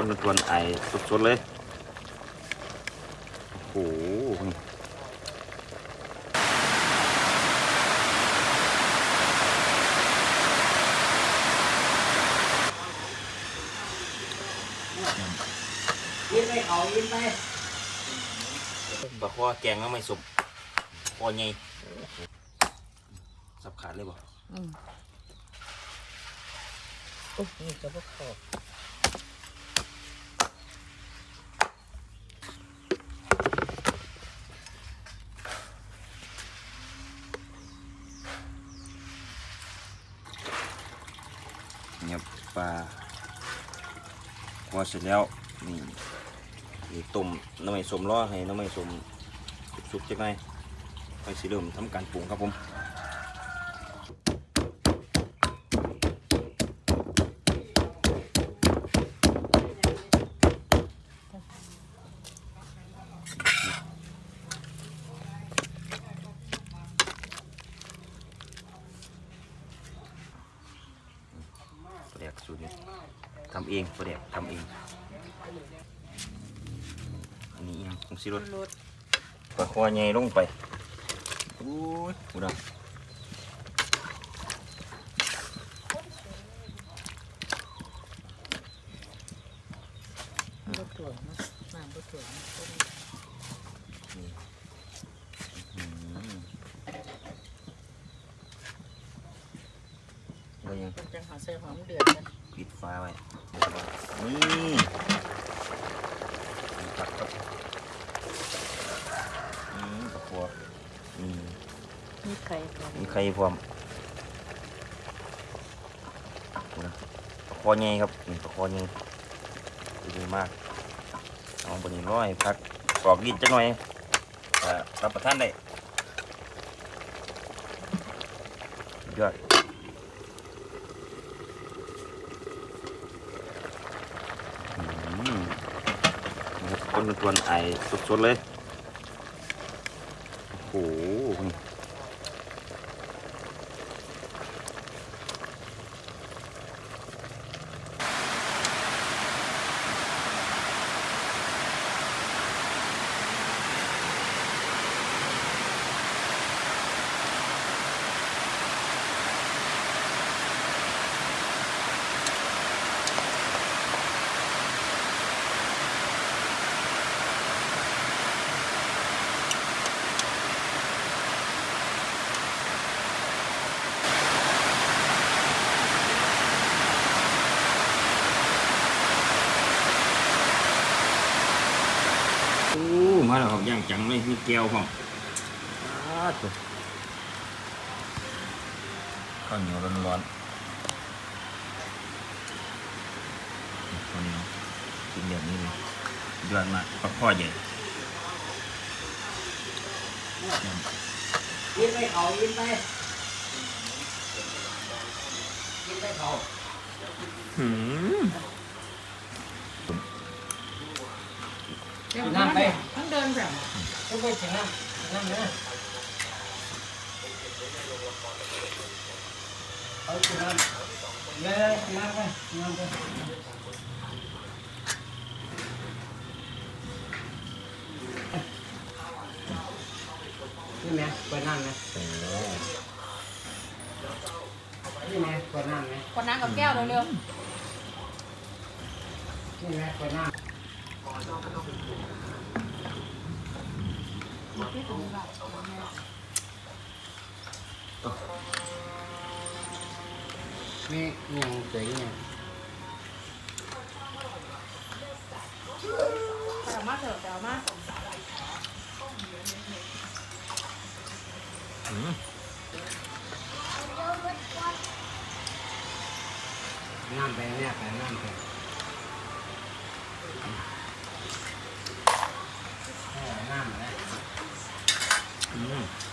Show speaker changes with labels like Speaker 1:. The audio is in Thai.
Speaker 1: คนทวนไอสดๆเลย โอ้โห
Speaker 2: ยินไปเขายินไป
Speaker 1: บักว่าแกงแล้วไม่สมพอไงสับขาดเลยบ่
Speaker 2: อืมโอ้นี่จะพวกเขา
Speaker 1: เนี่ยปลาพอเสร็จแล้วนี่นี่ต้มน้ำมันสมล้อให้น้ำมันสมสุกๆจักหน่อยไปสิเริ่มทำการปรุงครับผมปลา แดกสูตรนี้ทำเองปลาแดกทำเอง อันนี้ยังคงสิรส
Speaker 2: รถ
Speaker 1: ปลาคอใหญ่ลงไปอู้ยหูดัง
Speaker 2: รถถ่วงนะน้ำรถถ่วงนะ
Speaker 1: อืม แล้วยัง
Speaker 2: มันจังหาใส่หอมเดือดกัน
Speaker 1: ปิดฟ้าไว้นี่ผักครับอืมปลาคออืม
Speaker 2: มีไข่ก่อน
Speaker 1: มีไข่พร้อมดูนะปลาคอใหญ่ครับนี่ปลาคอใหญ่ดีมากเอาบนนี้ร้อยพักกรอกดินจักหน่อยจะรับประทานได้สุดยอดอืม คนทวนไอสดๆเลย โอ้โห โอ้มาแล้วครับย่าง จังเลยมีแก้วพร้อมอ้าตัวข้าวเหนียวร้อนๆข้าวเหนียวกินแบบนี้เลยยอดมากปลาข้อใหญ่
Speaker 2: ยินไปเขายินไปยินไปเขา
Speaker 1: หืม
Speaker 2: น้ำไปทั้งเดินแบบ ต้องไปถึงน้ำน้ำนะเอาถึงน้ำเลยน้ำไปน้ำไปนี่ไหมเปิดน้ำไหม
Speaker 1: โอ้
Speaker 2: นี่ไหมเปิดน้ำไหม
Speaker 3: คนน้ำกับแก้วเร็ว
Speaker 2: นี่ไหมเปิดน้ำ นี่ยังสวยยัง
Speaker 3: ๆแต่มาเถอะแต่มา
Speaker 1: หืม
Speaker 2: น้ำไปเนี่ยไปน้ำไปเออน้ำอะไร Mm.